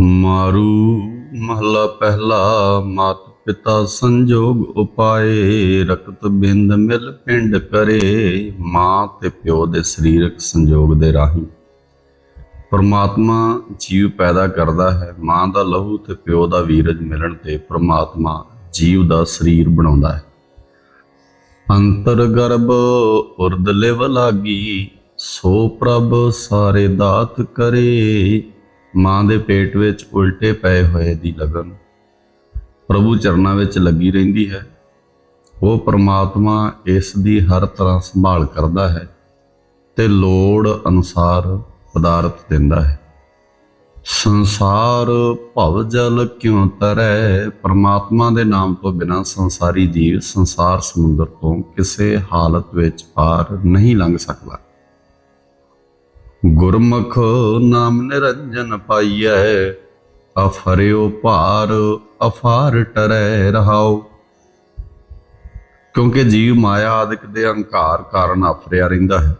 ਮਾਰੂ ਮਹਲਾ ਪਹਿਲਾ, ਮਾਤ ਪਿਤਾ ਸੰਜੋਗ ਉਪਾਏ, ਰਕਤ ਬਿੰਦ ਮਿਲ ਪਿੰਡ ਕਰੇ, ਮਾਂ ਤੇ ਪਿਓ ਦੇ ਸਰੀਰਕ ਸੰਜੋਗ ਦੇ ਰਾਹੀਂ। ਪਰਮਾਤਮਾ ਜੀਵ ਪੈਦਾ ਕਰਦਾ ਹੈ, ਮਾਂ ਦਾ ਲਹੂ ਤੇ ਪਿਓ ਦਾ ਵੀਰਜ ਮਿਲਣ ਤੇ ਪਰਮਾਤਮਾ ਜੀਵ ਦਾ ਸਰੀਰ ਬਣਾਉਂਦਾ ਹੈ। ਅੰਤਰ ਗਰਭ ਉਰਦਲੇ ਲਿਵ ਲਾਗੀ, ਸੋ ਪ੍ਰਭ ਸਾਰੇ ਦਾਤ ਕਰੇ ਮਾਂ ਦੇ ਪੇਟ ਵਿੱਚ ਉਲਟੇ ਪਏ ਹੋਏ ਦੀ ਲਗਨ ਪ੍ਰਭੂ ਚਰਨਾਂ ਵਿੱਚ ਲੱਗੀ ਰਹਿੰਦੀ ਹੈ। ਉਹ ਪ੍ਰਮਾਤਮਾ ਇਸ ਦੀ ਹਰ ਤਰ੍ਹਾਂ ਸੰਭਾਲ ਕਰਦਾ ਹੈ ਤੇ ਲੋੜ ਅਨੁਸਾਰ ਪਦਾਰਥ ਦਿੰਦਾ ਹੈ। ਸੰਸਾਰ ਭਵ ਜਲ ਕਿਉ ਤਰੈ? ਪਰਮਾਤਮਾ ਦੇ ਨਾਮ ਤੋਂ ਬਿਨਾ ਸੰਸਾਰੀ ਜੀਵ ਸੰਸਾਰ ਸਮੁੰਦਰ ਤੋਂ ਕਿਸੇ ਹਾਲਤ ਵਿੱਚ ਪਾਰ ਨਹੀਂ ਲੰਘ ਸਕਦਾ। ਗੁਰਮੁਖ ਨਾਮ ਨਿਰੰਜਨ ਪਾਈਐ, ਅਫਰਿਓ ਭਾਰ ਅਫਾਰ ਟਰੈ ਰਹਾਓ ਕਿਉਂਕਿ ਜੀਵ ਮਾਇਆ ਆਦਿਕ ਦੇ ਅਹੰਕਾਰ ਕਾਰਨ ਅਫਰਿਆ ਰਹਿੰਦਾ ਹੈ।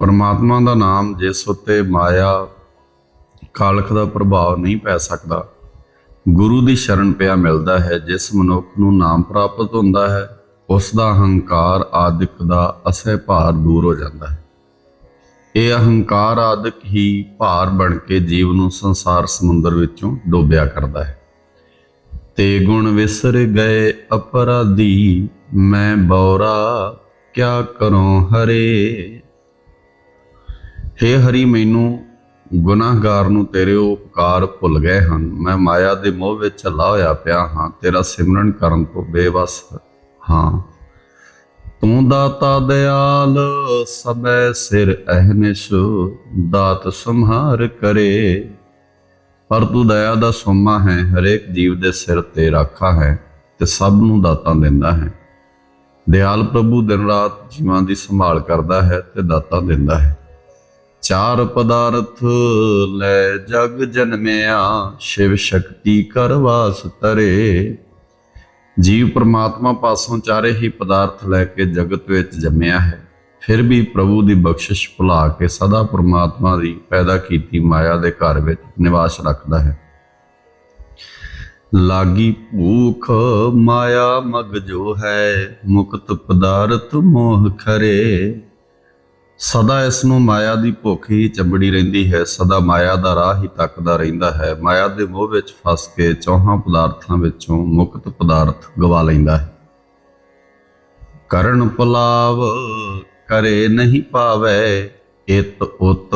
ਪਰਮਾਤਮਾ ਦਾ ਨਾਮ ਜਿਸ ਉੱਤੇ ਮਾਇਆ ਕਾਲਖ ਦਾ ਪ੍ਰਭਾਵ ਨਹੀਂ ਪੈ ਸਕਦਾ, ਗੁਰੂ ਦੀ ਸ਼ਰਨ ਪਿਆ ਮਿਲਦਾ ਹੈ, ਜਿਸ ਮਨੁੱਖ ਨੂੰ ਨਾਮ ਪ੍ਰਾਪਤ ਹੁੰਦਾ ਹੈ, ਉਸ ਦਾ ਹੰਕਾਰ ਆਦਿਕ ਦਾ ਅਸਹਿ ਭਾਰ ਦੂਰ ਹੋ ਜਾਂਦਾ ਹੈ। ਇਹ ਅਹੰਕਾਰ ਆਦਿਕ ਹੀ ਭਾਰ ਬਣ ਕੇ ਜੀਵ ਨੂੰ ਸੰਸਾਰ ਸਮੁੰਦਰ ਵਿੱਚੋਂ ਡੋਬਿਆ ਕਰਦਾ ਹੈ। ਤੇ ਗੁਣ ਵਿਸਰ ਗਏ ਅਪਰਾਧੀ, ਮੈਂ ਬੌਰਾ ਕਿਆ ਕਰੂੰ ਹਰੇ? ਹੇ ਹਰੀ, ਮੈਨੂੰ ਗੁਨਾਹਗਾਰ ਨੂੰ ਤੇਰੇ ਉਪਕਾਰ ਭੁੱਲ ਗਏ ਹਨ। ਮੈਂ ਮਾਇਆ ਦੇ ਮੋਹ ਵਿੱਚ ਲਾ ਹੋਇਆ ਪਿਆ ਹਾਂ। ਤੇਰਾ ਸਿਮਰਨ ਕਰਨ ਤੋਂ ਬੇਵਸ ਹਾਂ। ਤੂੰ ਦਾਤਾ ਦਿਆਲ, ਸਬੈ ਸਿਰ ਅਹਨਿਸ਼ ਦਾਤ ਸੰਹਾਰ ਕਰੇ। ਪਰ ਤੂੰ ਦਇਆ ਦਾ ਸੋਮਾ ਹੈ, ਹਰੇਕ ਜੀਵ ਦੇ ਸਿਰ ਤੇ ਰਾਖਾ ਹੈ ਤੇ ਸਭ ਨੂੰ ਦਾਤਾਂ ਦਿੰਦਾ ਹੈ। ਦਿਆਲ ਪ੍ਰਭੂ ਦਿਨ ਰਾਤ ਜੀਵਾਂ ਦੀ ਸੰਭਾਲ ਕਰਦਾ ਹੈ ਤੇ ਦਾਤਾਂ ਦਿੰਦਾ ਹੈ। ਚਾਰ ਪਦਾਰਥ ਲੈ ਜਗ ਜਨਮਿਆ, ਸ਼ਿਵ ਸ਼ਕਤੀ ਕਰ ਵਾਸ ਤਰੇ। ਜੀਵ ਪ੍ਰਮਾਤਮਾ ਪਾਸੋਂ ਚਾਰੇ ਹੀ ਪਦਾਰਥ ਲੈ ਕੇ ਜਗਤ ਵਿੱਚ ਜੰਮਿਆ ਹੈ, ਫਿਰ ਵੀ ਪ੍ਰਭੂ ਦੀ ਬਖਸ਼ਿਸ਼ ਭੁਲਾ ਕੇ ਸਦਾ ਪ੍ਰਮਾਤਮਾ ਦੀ ਪੈਦਾ ਕੀਤੀ ਮਾਇਆ ਦੇ ਘਰ ਵਿੱਚ ਨਿਵਾਸ ਰੱਖਦਾ ਹੈ। ਲਾਗੀ ਭੂਖ ਮਾਇਆ ਮਗ ਜੋ ਹੈ, ਮੁਕਤ ਪਦਾਰਥ ਮੋਹ ਖਰੇ। ਸਦਾ ਇਸ ਨੂੰ ਮਾਇਆ ਦੀ ਭੁੱਖ ਹੀ ਚੰਬੜੀ ਰਹਿੰਦੀ ਹੈ, ਸਦਾ ਮਾਇਆ ਦਾ ਰਾਹ ਹੀ ਤੱਕਦਾ ਰਹਿੰਦਾ ਹੈ। ਮਾਇਆ ਦੇ ਮੋਹ ਵਿੱਚ ਫਸ ਕੇ ਚੌਹਾਂ ਪਦਾਰਥਾਂ ਵਿੱਚੋਂ ਮੁਕਤ ਪਦਾਰਥ ਗਵਾ ਲੈਂਦਾ ਹੈ। ਕਰਨ ਪਲਾਵ ਕਰੇ ਨਹੀਂ ਪਾਵੇ, ਇਤ ਉਤ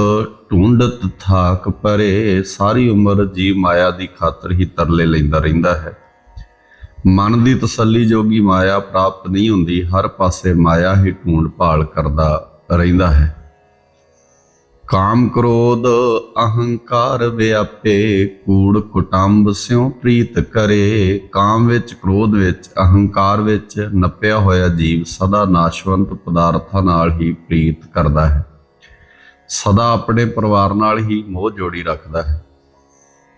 ਢੂੰਡਤ ਥਾਕ ਪਰੇ, ਸਾਰੀ ਉਮਰ ਜੀ ਮਾਇਆ ਦੀ ਖਾਤਰ ਹੀ ਤਰਲੇ ਲੈਂਦਾ ਰਹਿੰਦਾ ਹੈ। ਮਨ ਦੀ ਤਸੱਲੀ ਜੋਗੀ ਮਾਇਆ ਪ੍ਰਾਪਤ ਨਹੀਂ ਹੁੰਦੀ, ਹਰ ਪਾਸੇ ਮਾਇਆ ਹੀ ਢੂੰਡ ਭਾਲ ਕਰਦਾ ਰਹਿੰਦਾ ਹੈ। ਕਾਮ ਕ੍ਰੋਧ, ਅਹੰਕਾਰ ਵਿਆਪੇ, ਕੂੜ ਕੁਟੰਬ ਸਿਉ ਪ੍ਰੀਤ ਕਰੇ। ਕਾਮ ਵਿੱਚ, ਕ੍ਰੋਧ ਵਿੱਚ, ਅਹੰਕਾਰ ਵਿੱਚ ਨੱਪਿਆ ਹੋਇਆ ਜੀਵ ਸਦਾ ਨਾਸ਼ਵੰਤ ਪਦਾਰਥਾਂ ਨਾਲ ਹੀ ਪ੍ਰੀਤ ਕਰਦਾ ਹੈ। ਸਦਾ ਆਪਣੇ ਪਰਿਵਾਰ ਨਾਲ ਹੀ ਮੋਹ ਜੋੜੀ ਰੱਖਦਾ ਹੈ।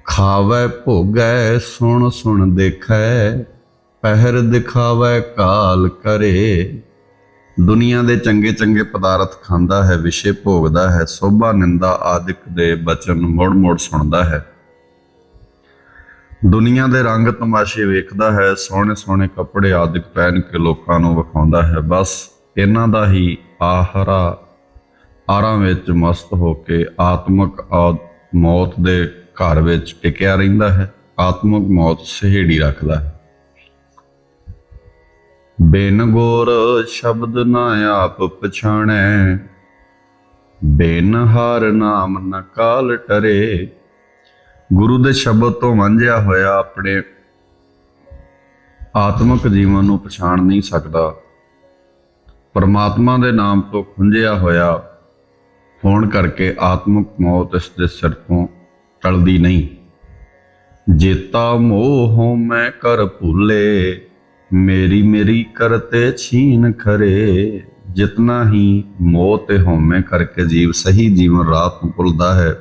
ਖਾਵੇ, ਭੋਗੈ ਸੁਣ ਸੁਣ ਦੇਖੈ, ਪਹਿਰ ਦਿਖਾਵੇ, ਕਾਲ ਕਰੇ। ਦੁਨੀਆ ਦੇ ਚੰਗੇ ਚੰਗੇ ਪਦਾਰਥ ਖਾਂਦਾ ਹੈ, ਵਿਸ਼ੇ ਭੋਗਦਾ ਹੈ, ਸੋਭਾ, ਨਿੰਦਾ ਆਦਿਕ ਦੇ ਬਚਨ ਮੋੜ ਮੋੜ ਸੁਣਦਾ ਹੈ। ਦੁਨੀਆ ਦੇ ਰੰਗ ਤਮਾਸ਼ੇ ਵੇਖਦਾ ਹੈ, ਸੋਹਣੇ ਸੋਹਣੇ ਕੱਪੜੇ ਆਦਿਕ ਪਹਿਨ ਕੇ ਲੋਕਾਂ ਨੂੰ ਵਿਖਾਉਂਦਾ ਹੈ। ਬਸ ਇਹਨਾਂ ਦਾ ਹੀ ਆਹਰਾ ਆਰਾਂ ਵਿੱਚ ਮਸਤ ਹੋ ਕੇ ਆਤਮਿਕ ਆਦ ਮੌਤ ਦੇ ਘਰ ਵਿੱਚ ਟਿਕਿਆ ਰਹਿੰਦਾ ਹੈ, ਆਤਮਿਕ ਮੌਤ ਸਹੇੜੀ ਰੱਖਦਾ ਹੈ। ਬਿਨ ਗੁਰ ਸ਼ਬਦ ਨਾ ਆਪ ਪਛਾਣੈ, ਬਿਨ ਹਰ ਨਾਮ ਨਾ ਕਾਲ ਟਰੇ। ਗੁਰੂ ਦੇ ਸ਼ਬਦ ਤੋਂ ਵਾਂਝਿਆ ਹੋਇਆ ਆਪਣੇ ਆਤਮਿਕ ਜੀਵਨ ਨੂੰ ਪਛਾਣ ਨਹੀਂ ਸਕਦਾ। ਪਰਮਾਤਮਾ ਦੇ ਨਾਮ ਤੋਂ ਖੁੰਝਿਆ ਹੋਇਆ ਹੋਣ ਕਰਕੇ ਆਤਮਿਕ ਮੌਤ ਇਸ ਦੇ ਸਿਰ ਤੋਂ ਟਲਦੀ ਨਹੀਂ। ਜੇਤਾ ਮੋਹ ਮੈਂ ਕਰ ਭੁੱਲੇ ਮੇਰੀ ਮੇਰੀ ਕਰਤੇ ਛੀਨ ਖਰੇ, ਜਿਤਨਾ ਹੀ ਮੋਹ ਤੇ ਹਉਮੈ ਕਰਕੇ ਜੀਵ, ਸਹੀ ਜੀਵਨ ਰਾਹ ਤੋਂ ਭੁੱਲਦਾ ਹੈ।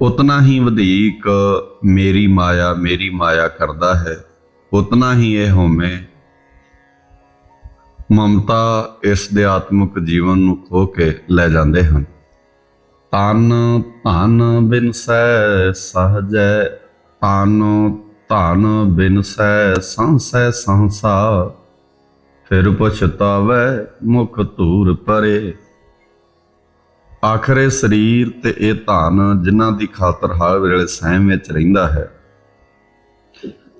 ਉਤਨਾ ਹੀ ਵਧੇਕ ਮੇਰੀ ਮਾਇਆ ਮੇਰੀ ਮਾਇਆ ਕਰਦਾ ਹੈ। ਉਤਨਾ ਹੀ ਇਹ ਹਉਮੈ। ਮਮਤਾ ਇਸ ਦੇ ਆਤਮਿਕ ਜੀਵਨ ਨੂੰ ਖੋ ਕੇ ਲੈ ਜਾਂਦੇ ਹਨ। ਤਨ ਧਨ ਬਿਨਸੈ ਸਹਜੈ, ਤਨ ਧਨ ਬਿਨਸੈ ਸੰਸੈ ਸੰਸਾ ਫਿਰ ਪਛਤਾਵੈ ਮੁਖ ਧੂਰ ਪਰੇ। ਆਖਰੇ ਸਰੀਰ ਤੇ ਇਹ ਧਨ ਜਿਨ੍ਹਾਂ ਦੀ ਖਾਤਰ ਹਰ ਵੇਲੇ ਸਹਿਮ ਵਿੱਚ ਰਹਿੰਦਾ ਹੈ,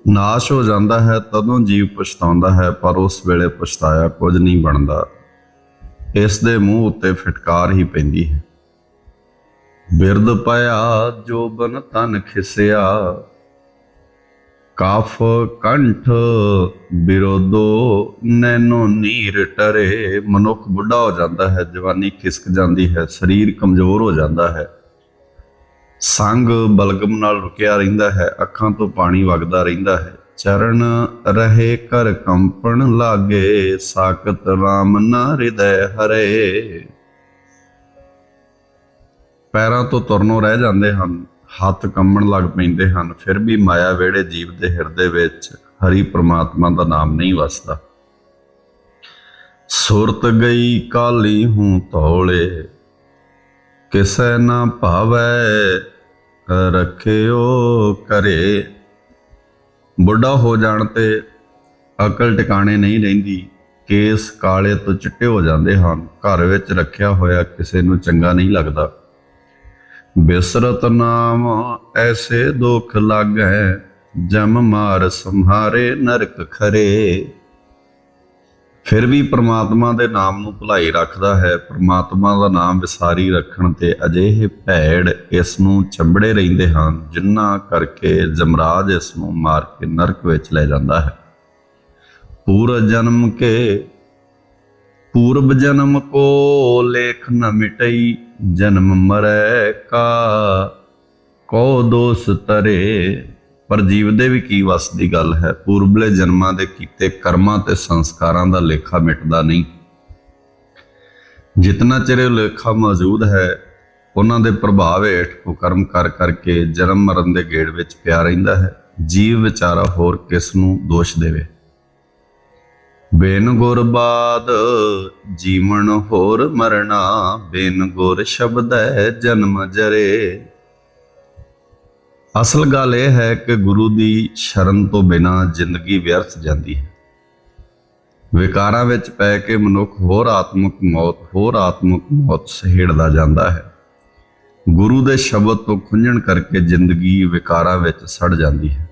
ਨਾਸ਼ ਹੋ ਜਾਂਦਾ ਹੈ, ਤਦੋਂ ਜੀਵ ਪਛਤਾਉਂਦਾ ਹੈ, ਪਰ ਉਸ ਵੇਲੇ ਪਛਤਾਇਆ ਕੁਝ ਨਹੀਂ ਬਣਦਾ। ਇਸ ਦੇ ਮੂੰਹ ਉੱਤੇ ਫਟਕਾਰ ਹੀ ਪੈਂਦੀ ਹੈ। ਬਿਰਦ ਪਿਆ, ਜੋਬਨ ਤਨ ਖਿਸਿਆ ਕਾਫ ਕੰਠ ਬਿਰੋਦੋ ਨੈਨੋ ਨੀਰ ਟਰੇ। ਮਨੁੱਖ ਬੁੱਢਾ ਹੋ ਜਾਂਦਾ ਹੈ, ਜਵਾਨੀ ਖਿਸਕ ਜਾਂਦੀ ਹੈ, ਸਰੀਰ ਕਮਜ਼ੋਰ ਹੋ ਜਾਂਦਾ ਹੈ। ਸੰਗ ਬਲਗਮ ਨਾਲ ਰੁਕਿਆ ਰਹਿੰਦਾ ਹੈ, ਅੱਖਾਂ ਤੋਂ ਪਾਣੀ ਵਗਦਾ ਰਹਿੰਦਾ ਹੈ। ਚਰਨ ਰਹੇ ਕਰ ਕੰਪਣ ਲਾਗੇ ਸਾਕਤ RAM ਨਾ ਹਿਰਦੈ ਹਰੇ। ਪੈਰਾਂ ਤੋਂ ਤੁਰਨੋਂ ਰਹਿ ਜਾਂਦੇ ਹਨ। ਹੱਥ ਕੰਬਣ ਲੱਗ ਪੈਂਦੇ ਹਨ, ਫਿਰ ਵੀ ਮਾਇਆ ਵੇੜੇ ਜੀਵ ਦੇ ਹਿਰਦੇ ਵਿੱਚ ਹਰੀ ਪ੍ਰਮਾਤਮਾ ਦਾ ਨਾਮ ਨਹੀਂ ਵਸਦਾ। ਸੁਰਤ ਗਈ ਕਾਲੀ ਹੂੰ ਤੌਲੇ ਕਿਸੈ ਨਾ ਭਾਵੈ ਰੱਖਿਓ ਕਰੇ ਬੁੱਢਾ ਹੋ ਜਾਣ ਤੇ ਅਕਲ ਟਿਕਾਣੇ ਨਹੀਂ ਰਹਿੰਦੀ, ਕੇਸ ਕਾਲੇ ਤੋਂ ਚਿੱਟੇ ਹੋ ਜਾਂਦੇ ਹਨ, ਘਰ ਵਿੱਚ ਰੱਖਿਆ ਹੋਇਆ ਕਿਸੇ ਨੂੰ ਚੰਗਾ ਨਹੀਂ ਲੱਗਦਾ। ਬਿਸਰਤ ਨਾਮ ਐਸੇ ਦੁਖ ਲਾਗੈ, ਜਮ ਮਾਰ ਸੰਹਾਰੇ ਨਰਕ ਖਰੇ। ਫਿਰ ਵੀ ਪ੍ਰਮਾਤਮਾ ਦੇ ਨਾਮ ਨੂੰ ਭੁਲਾਈ ਰੱਖਦਾ ਹੈ। ਪ੍ਰਮਾਤਮਾ ਦਾ ਨਾਮ ਵਿਸਾਰੀ ਰੱਖਣ ਤੇ ਅਜਿਹੇ ਭੈੜ ਇਸ ਨੂੰ ਚੰਬੜੇ ਰਹਿੰਦੇ ਹਨ ਜਿਨ੍ਹਾਂ ਕਰਕੇ ਜਮਰਾਜ ਇਸ ਨੂੰ ਮਾਰ ਕੇ ਨਰਕ ਵਿੱਚ ਲੈ ਜਾਂਦਾ ਹੈ। ਪੂਰ ਜਨਮ ਕੇ ਪੂਰਬ ਜਨਮ ਕੋ ਲੇਖ ਨ ਮਿਟਈ ਜਨਮ ਮਰੈ ਕਾ ਕੋ ਦੋਸ ਤਰੇ। ਪਰ ਜੀਵ ਦੇ ਵੀ ਕੀ ਵਸ ਦੀ ਗੱਲ ਹੈ? ਪੂਰਬਲੇ ਜਨਮਾਂ ਦੇ ਕੀਤੇ ਕਰਮਾਂ ਤੇ ਸੰਸਕਾਰਾਂ ਦਾ ਲੇਖਾ ਮਿਟਦਾ ਨਹੀਂ। ਜਿਤਨਾ ਚਿਰ ਇਹ ਲੇਖਾ ਮੌਜੂਦ ਹੈ, ਉਹਨਾਂ ਦੇ ਪ੍ਰਭਾਵ ਹੇਠ ਉਹ ਕਰਮ ਕਰ ਕਰਕੇ ਜਨਮ ਮਰਨ ਦੇ ਗੇੜ ਵਿੱਚ ਪਿਆ ਰਹਿੰਦਾ ਹੈ। ਜੀਵ ਵਿਚਾਰਾ ਹੋਰ ਕਿਸ ਨੂੰ ਦੋਸ਼ ਦੇਵੇ? ਬੇਨ ਗੁਰ ਬਾਦ ਜੀਵਨ ਹੋਰ ਮਰਣਾ ਬੇਨ ਗੁਰ ਸ਼ਬਦ ਹੈ ਜਨਮ ਜਰੇ। ਅਸਲ ਗੱਲ ਇਹ ਹੈ ਕਿ ਗੁਰੂ ਦੀ ਸ਼ਰਨ ਤੋਂ ਬਿਨਾ ਜ਼ਿੰਦਗੀ ਵਿਅਰਥ ਜਾਂਦੀ ਹੈ। ਵਿਕਾਰਾਂ ਵਿੱਚ ਪੈ ਕੇ ਮਨੁੱਖ ਹੋਰ ਆਤਮਿਕ ਮੌਤ, ਹੋਰ ਆਤਮਿਕ ਮੌਤ ਸਹਿੜਦਾ ਜਾਂਦਾ ਹੈ। ਗੁਰੂ ਦੇ ਸ਼ਬਦ ਤੋਂ ਖੁੰਝਣ ਕਰਕੇ ਜ਼ਿੰਦਗੀ ਵਿਕਾਰਾਂ ਵਿੱਚ ਸੜ ਜਾਂਦੀ ਹੈ।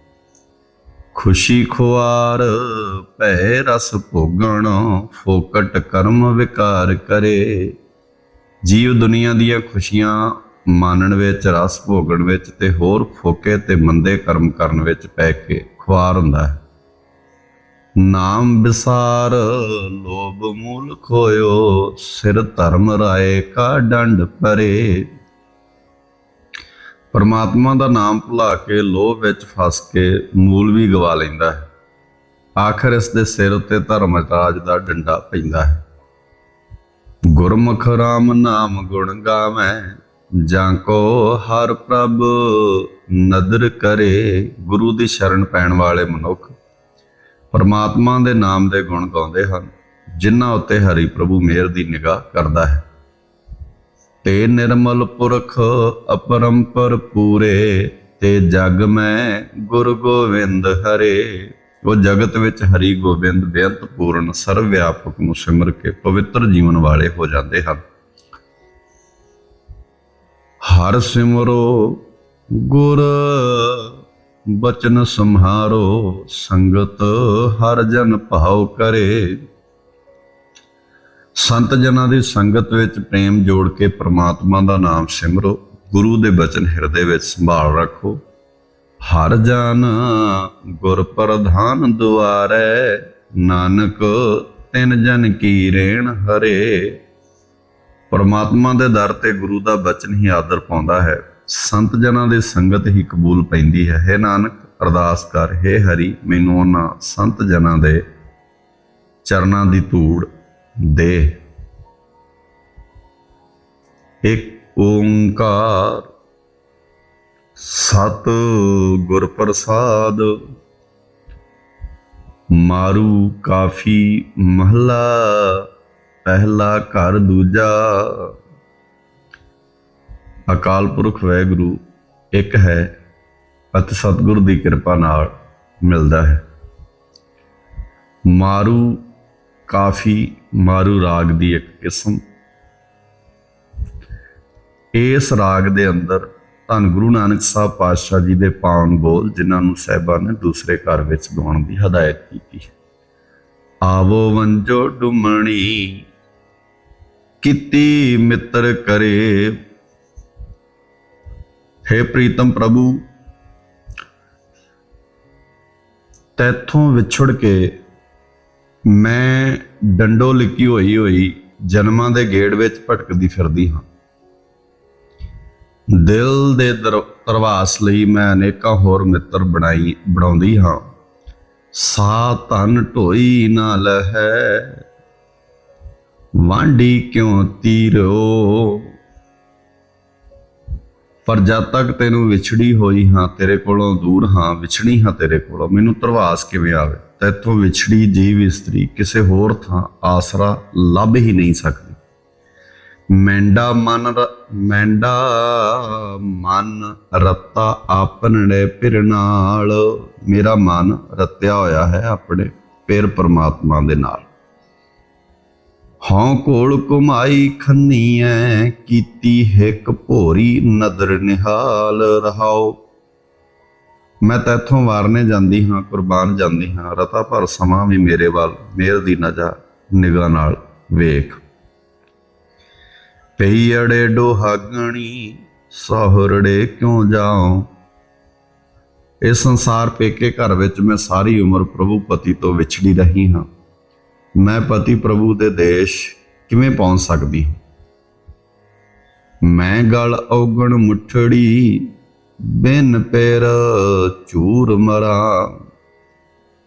ਖੁਸ਼ੀ ਖੁਆਰ, ਭੈ ਰਸ ਭੋਗਣ, ਫੋਕਟ ਕਰਮ ਵਿਕਾਰ ਕਰੇ। ਜੀਵ ਦੁਨੀਆ ਦੀਆਂ ਖੁਸ਼ੀਆਂ ਮਾਨਣ ਵਿੱਚ, ਰਸ ਭੋਗਣ ਵਿੱਚ ਤੇ ਹੋਰ ਫੋਕੇ ਤੇ ਮੰਦੇ ਕਰਮ ਕਰਨ ਵਿੱਚ ਪੈ ਕੇ ਖੁਆਰ ਹੁੰਦਾ ਹੈ। ਨਾਮ ਵਿਸਾਰ, ਲੋਭ ਮੂਲ ਖੋਇਓ ਸਿਰ ਧਰਮ ਰਾਏ ਕਾ ਡੰਡ ਪਰੇ। ਪਰਮਾਤਮਾ ਦਾ ਨਾਮ ਭੁਲਾ ਕੇ ਲੋਭ ਵਿੱਚ ਫਸ ਕੇ ਮੂਲ ਵੀ ਗਵਾ ਲੈਂਦਾ ਹੈ। ਆਖਰ ਇਸ ਦੇ ਸਿਰ ਉੱਤੇ ਧਰਮ ਰਾਜ ਦਾ ਡੰਡਾ ਪੈਂਦਾ ਹੈ। ਗੁਰਮੁਖ ਰਾਮ ਨਾਮ ਗੁਣ ਗਾਵੇਂ, ਜਾਂ ਕੋ ਹਰ ਪ੍ਰਭ ਨਦਰ ਕਰੇ, ਗੁਰੂ ਦੀ ਸ਼ਰਨ ਪੈਣ ਵਾਲੇ ਮਨੁੱਖ ਪਰਮਾਤਮਾ ਦੇ ਨਾਮ ਦੇ ਗੁਣ ਗਾਉਂਦੇ ਹਨ, ਜਿਨ੍ਹਾਂ ਉੱਤੇ ਹਰੀ ਪ੍ਰਭੂ ਮਿਹਰ ਦੀ ਨਿਗਾਹ ਕਰਦਾ ਹੈ। ਤੇ ਨਿਰਮਲ ਪੁਰਖ ਅਪਰੰਪਰ ਪੂਰੇ, ਤੇ ਜਗ ਮੈਂ ਗੁਰ ਗੋਬਿੰਦ ਹਰੇ। ਉਹ ਜਗਤ ਵਿੱਚ ਹਰੀ ਗੋਬਿੰਦ ਬੇਅੰਤ ਪੂਰਨ ਸਰਵ ਵਿਆਪਕ ਨੂੰ ਸਿਮਰ ਕੇ ਪਵਿੱਤਰ ਜੀਵਨ ਵਾਲੇ ਹੋ ਜਾਂਦੇ ਹਨ। ਹਰ ਸਿਮਰੋ ਗੁਰ, ਬਚਨ ਸੰਹਾਰੋ, ਸੰਗਤ ਹਰ ਜਨ ਭਾਉ ਕਰੇ। ਸੰਤ ਜਨਾਂ ਦੀ ਸੰਗਤ ਵਿੱਚ ਪ੍ਰੇਮ ਜੋੜ ਕੇ ਪ੍ਰਮਾਤਮਾ ਦਾ ਨਾਮ ਸਿਮਰੋ, ਗੁਰੂ ਦੇ ਬਚਨ ਹਿਰਦੇ ਵਿੱਚ ਸੰਭਾਲ ਰੱਖੋ। ਹਰ ਜਨ ਗੁਰ ਪ੍ਰਧਾਨ ਦੁਆਰੈ, ਨਾਨਕ ਤਿੰਨ ਜਨ ਕੀ ਰੇਣ ਹਰੇ। ਪਰਮਾਤਮਾ ਦੇ ਦਰ ਤੇ ਗੁਰੂ ਦਾ ਬਚਨ ਹੀ ਆਦਰ ਪਾਉਂਦਾ ਹੈ। ਸੰਤ ਜਨਾਂ ਦੀ ਸੰਗਤ ਹੀ ਕਬੂਲ ਪੈਂਦੀ ਹੈ। ਹੈ ਨਾਨਕ, ਅਰਦਾਸ ਕਰ। ਹੈ ਹਰੀ, ਮੈਨੂੰ ਉਹਨਾਂ ਸੰਤ ਜਨਾਂ ਦੇ ਚਰਨਾਂ ਦੀ ਧੂੜ ਦੇ। ਇੱਕ ਓੰਕਾਰ ਸਤ ਗੁਰ ਪ੍ਰਸਾਦ ਮਾਰੂ ਕਾਫੀ ਮਹਲਾ, ਪਹਿਲਾ ਘਰ ਦੂਜਾ। ਅਕਾਲ ਪੁਰਖ ਵੈਗੁਰੂ, ਇੱਕ ਹੈ ਅਤੇ ਸਤਿਗੁਰ ਦੀ ਕਿਰਪਾ ਨਾਲ ਮਿਲਦਾ ਹੈ। ਮਾਰੂ ਕਾਫੀ ਮਾਰੂ ਰਾਗ ਦੀ ਇੱਕ ਕਿਸਮ। ਇਸ ਰਾਗ ਦੇ ਅੰਦਰ ਧੰਨ ਗੁਰੂ ਨਾਨਕ ਸਾਹਿਬ ਪਾਤਸ਼ਾਹ ਜੀ ਦੇ ਪਾਵਨ ਬੋਲ, ਜਿਨ੍ਹਾਂ ਨੂੰ ਸਹਿਬਾਂ ਨੇ ਦੂਸਰੇ ਘਰ ਵਿੱਚ ਗਾਉਣ ਦੀ ਹਦਾਇਤ ਕੀਤੀ। ਆਵੋ ਵੰਜੋ ਡੁਮਣੀ, ਕੀਤੀ ਮਿੱਤਰ ਕਰੇ। ਹੈ ਪ੍ਰੀਤਮ ਪ੍ਰਭੂ, ਤੈਥੋਂ ਵਿਛੜ ਕੇ ਮੈਂ ਡੰਡੋ ਲਿੱਕੀ ਹੋਈ ਹੋਈ ਜਨਮਾਂ ਦੇ ਗੇੜ ਵਿੱਚ ਭਟਕਦੀ ਫਿਰਦੀ ਹਾਂ। ਦਿਲ ਦੇ ਦਰ- ਪ੍ਰਵਾਸ ਲਈ ਮੈਂ ਅਨੇਕਾਂ ਹੋਰ ਮਿੱਤਰ ਬਣਾਈ, ਬਣਾਉਂਦੀ ਹਾਂ। ਸਾ ਧਨ ਢੋਈ ਨਾ ਲਹੈ, ਵਾਂਢੀ ਕਿਉਂ ਤੀਰੋ? ਪਰ ਜਦ ਤੱਕ ਤੈਨੂੰ ਵਿਛੜੀ ਹੋਈ ਹਾਂ, ਤੇਰੇ ਕੋਲੋਂ ਦੂਰ ਹਾਂ, ਵਿਛੜੀ ਹਾਂ ਤੇਰੇ ਕੋਲੋਂ। ਮੈਨੂੰ ਤਰਵਾਸ ਕਿਵੇਂ ਆਵੇ? ਤੈਥੋਂ ਵਿਛੜੀ ਜੀਵ ਇਸਤਰੀ ਕਿਸੇ ਹੋਰ ਥਾਂ ਆਸਰਾ ਲੱਭ ਹੀ ਨਹੀਂ ਸਕਦੀ। ਮੈਂਡਾ ਮਨ ਮੈਂਡਾ ਮਨ ਰੱਤਾ ਆਪਣੜੇ ਪਿਰ ਨਾਲ। ਮੇਰਾ ਮਨ ਰੱਤਿਆ ਹੋਇਆ ਹੈ ਆਪਣੇ ਪਿਰ ਪਰਮਾਤਮਾ ਦੇ ਨਾਲ। ਹਉ ਕੋਲ ਕੁਮਾਈ ਖੰਨੀਐ, ਕੀਤੀ ਹਿੱਕ ਭੋਰੀ ਨਦਰ ਨਿਹਾਲ ਰਹਾਓ। ਮੈਂ ਤੈਥੋਂ ਵਾਰਨੇ ਜਾਂਦੀ ਹਾਂ, ਕੁਰਬਾਨ ਜਾਂਦੀ ਹਾਂ। ਰਤਾ ਭਰ ਸਮਾਂ ਵੀ ਮੇਰੇ ਵੱਲ, ਮੇਰ ਦੀ ਨਜ਼ਰ ਨਿਗਾਹ ਨਾਲ ਵੇਖ। ਪਈ ਅੜੇ ਡੋਹਾਗਣੀ ਸਹਰੜੇ ਕਿਉਂ ਜਾਉ? ਇਹ ਸੰਸਾਰ ਪੇਕੇ ਘਰ ਵਿੱਚ ਮੈਂ ਸਾਰੀ ਉਮਰ ਪ੍ਰਭੂ ਪਤੀ ਤੋਂ ਵਿਛੜੀ ਰਹੀ ਹਾਂ। ਮੈਂ ਪਤੀ ਪ੍ਰਭੂ ਦੇ ਦੇਸ਼ ਕਿਵੇਂ ਪਹੁੰਚ ਸਕਦੀ ਹਾਂ? ਮੈਂ ਗਲ ਔਗਣ ਮੁਠੜੀ ਬਿਨ ਪੈਰ ਚੂਰ ਮਰਾ।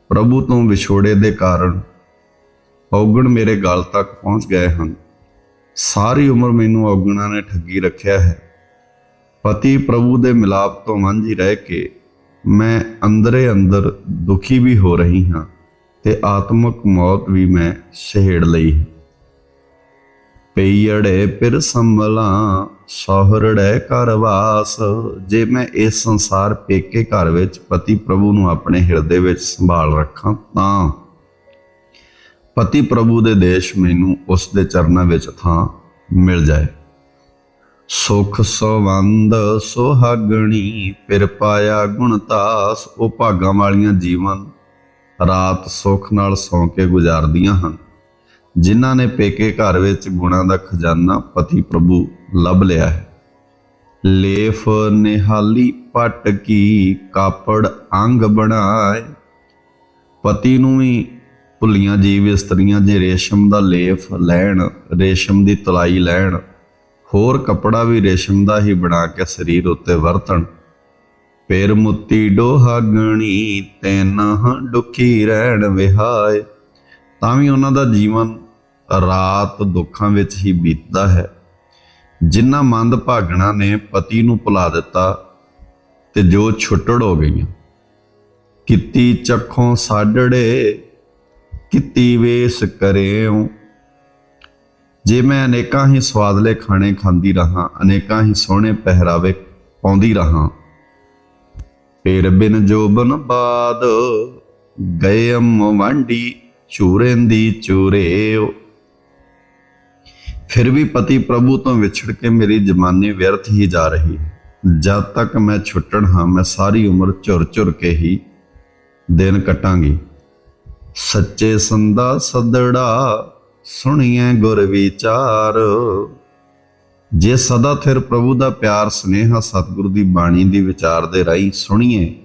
ਪ੍ਰਭੂ ਤੋਂ ਵਿਛੋੜੇ ਦੇ ਕਾਰਨ ਔਗਣ ਮੇਰੇ ਗਲ ਤੱਕ ਪਹੁੰਚ ਗਏ ਹਨ। ਸਾਰੀ ਉਮਰ ਮੈਨੂੰ ਔਗਣਾ ਨੇ ਠੱਗੀ ਰੱਖਿਆ ਹੈ। ਪਤੀ ਪ੍ਰਭੂ ਦੇ ਮਿਲਾਪ ਤੋਂ ਵਾਂਝੀ ਰਹਿ ਕੇ ਮੈਂ ਅੰਦਰੇ ਅੰਦਰ ਦੁਖੀ ਵੀ ਹੋ ਰਹੀ ਹਾਂ ਤੇ ਆਤਮਿਕ ਮੌਤ ਵੀ ਮੈਂ ਸਹਿੜ ਲਈ ਹੈ। ਪਈੜੇ ਪਿਰ ਸੰਭਲਾਂ, ਸੋਹਰੜੇ ਘਰ ਵਾਸ। ਜੇ ਮੈਂ ਇਸ ਸੰਸਾਰ ਪੇਕੇ ਘਰ ਵਿੱਚ ਪਤੀ ਪ੍ਰਭੂ ਨੂੰ ਆਪਣੇ ਹਿਰਦੇ ਵਿੱਚ ਸੰਭਾਲ ਰੱਖਾਂ, ਤਾਂ ਪਤੀ ਪ੍ਰਭੂ ਦੇ ਦੇਸ਼ ਮੈਨੂੰ ਉਸ ਦੇ ਚਰਨਾਂ ਵਿੱਚ ਥਾਂ ਮਿਲ ਜਾਏ। ਸੁਖ ਸਵੰਦ ਸੁਹਾਗਣੀ, ਪਿਰ ਪਾਇਆ ਗੁਣਤਾਸ ਉਹ ਭਾਗਾਂ ਵਾਲੀਆਂ ਜੀਵਨ ਰਾਤ ਸੁੱਖ ਨਾਲ ਸੌਂ ਕੇ ਗੁਜ਼ਾਰਦੀਆਂ ਹਨ। ਜਿਨ੍ਹਾਂ ਨੇ ਪੇਕੇ ਘਰ ਵਿੱਚ ਗੁਣਾਂ ਦਾ ਖਜ਼ਾਨਾ ਪਤੀ ਪ੍ਰਭੂ ਲੱਭ ਲਿਆ ਹੈ। ਲੇਫ ਨਿਹਾਲੀ ਪਟ ਕੀ ਕਾਪੜ ਅੰਗ ਬਣਾਏ। ਪਤੀ ਨੂੰ ਵੀ ਭੁੱਲੀਆਂ ਜੀਵ ਇਸਤਰੀਆਂ ਜੇ ਰੇਸ਼ਮ ਦਾ ਲੇਫ ਲੈਣ, ਰੇਸ਼ਮ ਦੀ ਤਲਾਈ ਲੈਣ, ਹੋਰ ਕੱਪੜਾ ਵੀ ਰੇਸ਼ਮ ਦਾ ਹੀ ਬਣਾ ਕੇ ਸਰੀਰ ਉੱਤੇ ਵਰਤਣ। ਪੇਰ ਮੁੱਤੀ ਡੋਹਾਗਣੀ ਤੈਨ ਦੁਖੀ ਰਹਿਣ ਵਿਹਾਏ। ਤਾਂ ਵੀ ਉਹਨਾਂ ਦਾ ਜੀਵਨ ਰਾਤ ਦੁੱਖਾਂ ਵਿੱਚ ਹੀ ਬੀਤਦਾ ਹੈ। ਜਿਨ੍ਹਾਂ ਮੰਦ ਭਾਗਣਾ ਨੇ ਪਤੀ ਨੂੰ ਭੁਲਾ ਦਿੱਤਾ ਤੇ ਜੋ ਛੁੱਟੜ ਹੋ ਗਈਆਂ। ਕਿਤੀ ਚੱਖੋਂ ਸਾਡੜੇ, ਕਿਤੀ ਵੇਸ ਕਰਿਓ ਜੇ ਮੈਂ ਅਨੇਕਾਂ ਹੀ ਸਵਾਦਲੇ ਖਾਣੇ ਖਾਂਦੀ ਰਹਾ, ਅਨੇਕਾਂ ਹੀ ਸੋਹਣੇ ਪਹਿਰਾਵੇ ਪਾਉਂਦੀ ਰਹਾ। ਫਿਰ ਬਿਨ ਜੋਬਨ ਬਾਦ ਗਏ ਅੰਮ ਵਾਂਡੀ ਚੂਰੇਂਦੀ ਚੂਰੇਓ। ਫਿਰ ਵੀ ਪਤੀ ਪ੍ਰਭੂ ਤੋਂ ਵਿਛੜ ਕੇ ਮੇਰੀ ਜਮਾਨੀ ਵਿਅਰਥ ਹੀ ਜਾ ਰਹੀ ਹੈ। ਜਦ ਤੱਕ ਮੈਂ ਛੁੱਟਣ ਹਾਂ, ਮੈਂ ਸਾਰੀ ਉਮਰ ਝੁਰ ਝੁਰ ਕੇ ਹੀ ਦਿਨ ਕਟਾਂਗੀ। ਸੱਚੇ ਸੰਦਾ ਸਦੜਾ ਸੁਣੀਏ ਗੁਰ ਵਿਚਾਰ। ਜੇ ਸਦਾ ਥਿਰ ਪ੍ਰਭੂ ਦਾ ਪਿਆਰ, ਸਨੇਹਾ ਸਤਿਗੁਰੂ ਦੀ ਬਾਣੀ ਦੀ ਵਿਚਾਰ ਦੇ ਰਾਹੀਂ ਸੁਣੀਏ।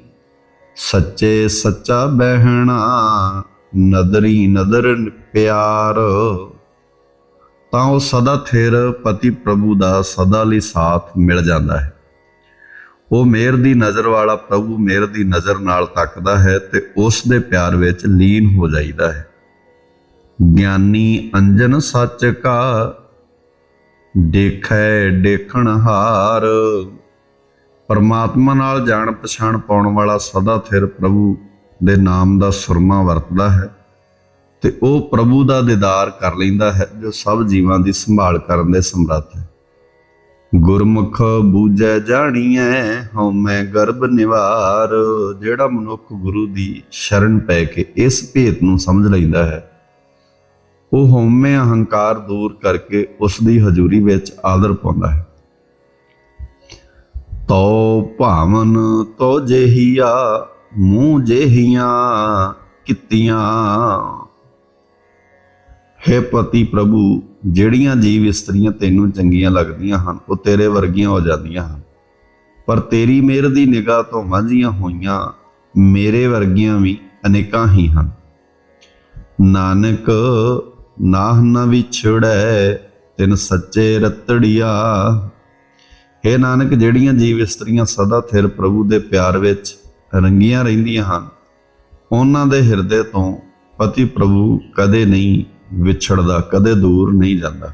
ਸੱਚੇ ਸੱਚਾ ਬਹਿਣਾ ਨਦਰੀ ਨਦਰ ਪਿਆਰ। ਤਾਂ ਉਹ ਸਦਾ ਥਿਰ ਪਤੀ ਪ੍ਰਭੂ ਦਾ ਸਦਾ ਲਈ ਸਾਥ ਮਿਲ ਜਾਂਦਾ ਹੈ। ਉਹ ਮੇਰ ਦੀ ਨਜ਼ਰ ਵਾਲਾ ਪ੍ਰਭੂ ਮੇਰ ਦੀ ਨਜ਼ਰ ਨਾਲ ਤੱਕਦਾ ਹੈ ਤੇ ਉਸ ਦੇ ਪਿਆਰ ਵਿੱਚ ਲੀਨ ਹੋ ਜਾਂਦਾ ਹੈ। ਗਿਆਨੀ ਅੰਜਨ ਸੱਚ ਕਾ, ਦੇਖੈ ਦੇਖਣ ਹਾਰ। ਪਰਮਾਤਮਾ ਨਾਲ ਜਾਣ ਪਛਾਣ ਪਾਉਣ ਵਾਲਾ ਸਦਾ ਥਿਰ ਪ੍ਰਭੂ ਦੇ ਨਾਮ ਦਾ ਸੁਰਮਾ ਵਰਤਦਾ ਹੈ ਤੇ ਉਹ ਪ੍ਰਭੂ ਦਾ ਦੀਦਾਰ ਕਰ ਲੈਂਦਾ ਹੈ, ਜੋ ਸਭ ਜੀਵਾਂ ਦੀ ਸੰਭਾਲ ਕਰਨ ਦੇ ਸਮਰੱਥ ਹੈ। ਗੁਰਮੁਖ ਬੂਝੈ ਜਾਣੀਐ ਹਉਮੈ ਗਰਭ ਨਿਵਾਰ। ਜਿਹੜਾ ਮਨੁੱਖ ਗੁਰੂ ਦੀ ਸ਼ਰਨ ਪੈ ਕੇ ਇਸ ਭੇਤ ਨੂੰ ਸਮਝ ਲੈਂਦਾ ਹੈ, ਉਹ ਹਉਮੈ ਅਹੰਕਾਰ ਦੂਰ ਕਰਕੇ ਉਸ ਦੀ ਹਜ਼ੂਰੀ ਵਿੱਚ ਆਦਰ ਪਾਉਂਦਾ ਹੈ। ਤੋ ਭਾਵਨ ਤੋ ਜੇਹੀਆ ਮੂੰਹ ਜੇਹੀਆਂ ਕਿਤੀਆਂ। ਹੈ ਪਤੀ ਪ੍ਰਭੂ, ਜਿਹੜੀਆਂ ਜੀਵ ਇਸਤਰੀਆਂ ਤੈਨੂੰ ਚੰਗੀਆਂ ਲੱਗਦੀਆਂ ਹਨ, ਉਹ ਤੇਰੇ ਵਰਗੀਆਂ ਹੋ ਜਾਂਦੀਆਂ ਹਨ। ਪਰ ਤੇਰੀ ਮਿਹਰ ਦੀ ਨਿਗਾਹ ਤੋਂ ਵਾਂਝੀਆਂ ਹੋਈਆਂ ਮੇਰੇ ਵਰਗੀਆਂ ਵੀ ਅਨੇਕਾਂ ਹੀ ਹਨ। ਨਾਨਕ, ਨਾਹ ਨ ਵਿਛੜੈ ਤਿਨ ਸੱਚੇ ਰਤੜੀਆ। हे ਨਾਨਕ, ਜਿਹੜੀਆਂ ਜੀਵ ਇਸਤਰੀਆਂ ਸਦਾ ਥਿਰ ਪ੍ਰਭੂ ਦੇ ਪਿਆਰ ਵਿੱਚ ਰੰਗੀਆਂ ਰਹਿੰਦੀਆਂ ਹਨ। ਉਹਨਾਂ ਦੇ ਹਿਰਦੇ ਤੋਂ ਪਤੀ ਪ੍ਰਭੂ ਕਦੇ ਨਹੀਂ ਵਿਛੜਦਾ, ਕਦੇ ਦੂਰ ਨਹੀਂ ਜਾਂਦਾ।